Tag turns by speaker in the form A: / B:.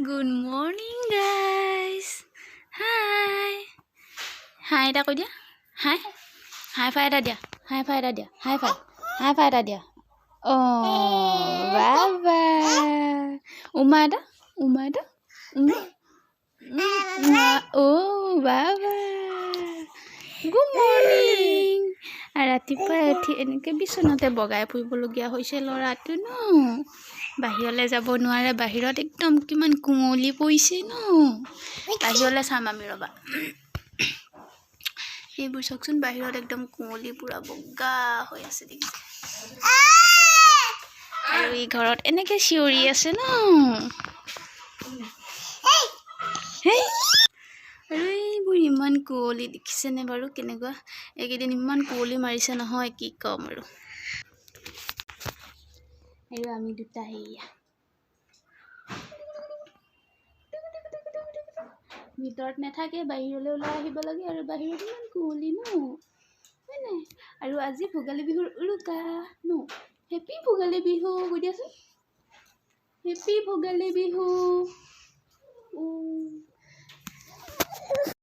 A: Good morning guys hi hi এটা কৈ দিয়া। হাই হাই ফাই এটা দিয়া। হাই ফাই এটা দিয়া। হাই ফাই হাই ফাই এটা দিয়া। অঁ বাবা উমা এটা। উমা এটা। উমা অ' বাবা গুড মৰ্ণিং ৰাতিপুৱাই উঠি এনেকৈ বিচনাতে বগাই ফুৰিবলগীয়া হৈছে ল'ৰাটো ন? বাহিৰলৈ যাব নোৱাৰে বাহিৰত একদম কিমান কুঁৱলী পৰিছে ন? বাহিৰলৈ চাম আমি ৰ'বা। সেইবোৰ চাওকচোন বাহিৰত একদম কুঁৱলী পূৰা বগা হৈ আছে আৰু ই ঘৰত এনেকৈ চিঞৰি আছে ন? আৰু এইবোৰ ইমান কুঁৱলী দেখিছেনে বাৰু? কেনেকুৱা? এইকেইদিন ইমান কুঁৱলী মাৰিছে নহয় কি ক'ম আৰু। আৰু আমি দুটা সেয়া ভিতৰত নাথাকে বাহিৰলৈ ওলাই আহিব লাগে আৰু বাহিৰত ইমান কুঁৱলী ন হয় নাই আৰু আজি ভোগালী বিহুৰ উৰুকা ন হেপী ভোগালী বিহু কৈ দিয়াচোন হেপী ভোগালী বিহু